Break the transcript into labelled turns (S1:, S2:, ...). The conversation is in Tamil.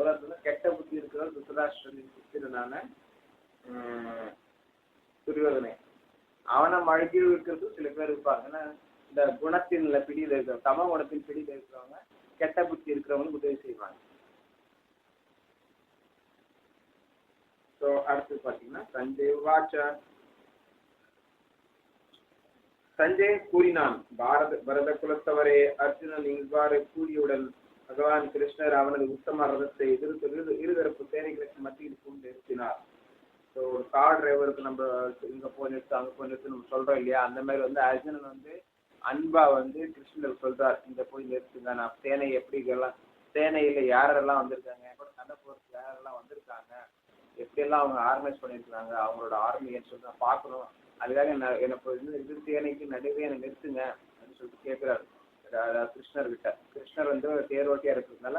S1: உலகத்துல கெட்ட புத்தி இருக்கிற திருதராஷ்டிரனின் புத்திரனான துரியோதனை. அவனை மழகில் இருக்கிறது சில பேர் இருப்பாங்க. ஏன்னா இந்த குணத்தின் பிடியில இருக்கிற தம குணத்தின் பிடியில இருக்கிறவங்க கெட்ட புத்தி இருக்கிறவங்களுக்கு உதவி செய்வாங்க. ஸோ அடுத்து பார்த்தீங்கன்னா சஞ்சய் வாச்சா சஞ்சய் கூறினான் பாரத பரத குலத்தவரே அர்ஜுனன் இவ்வாறு கூறியுடன் பகவான் கிருஷ்ணர் அவனது உத்தம ரதத்தை இரு இரு- இருதரப்பு சேனைகளுக்கு மத்தியில் கொண்டு நிறுத்தினார். ஸோ ஒரு கார் டிரைவருக்கு நம்ம இங்க போய் நிறுத்து அங்க போய் நிறுத்து நம்ம சொல்றோம் இல்லையா? அந்த மாதிரி வந்து அர்ஜுனன் வந்து அன்பா வந்து கிருஷ்ணர் சொல்றார் இந்த போய் நிறுத்துங்க நான் சேனை எப்படி எல்லாம் சேனையில யாரெல்லாம் வந்திருக்காங்க கூட சண்டை போறதுக்கு யாரெல்லாம் வந்திருக்காங்க எப்படியெல்லாம் அவங்க ஆர்கனைஸ் பண்ணியிருக்காங்க அவங்களோட ஆர்மின்னு சொல்லி நான் பார்க்கணும். அதுக்காக என்ன என்னை இது இது சேனைக்கு நடுவே என்னை நிறுத்துங்க அப்படின்னு சொல்லிட்டு கேட்குறாரு. கிருஷ்ணர் கிட்ட கிருஷ்ணர் வந்து தேரோட்டியா இருக்கிறதுனால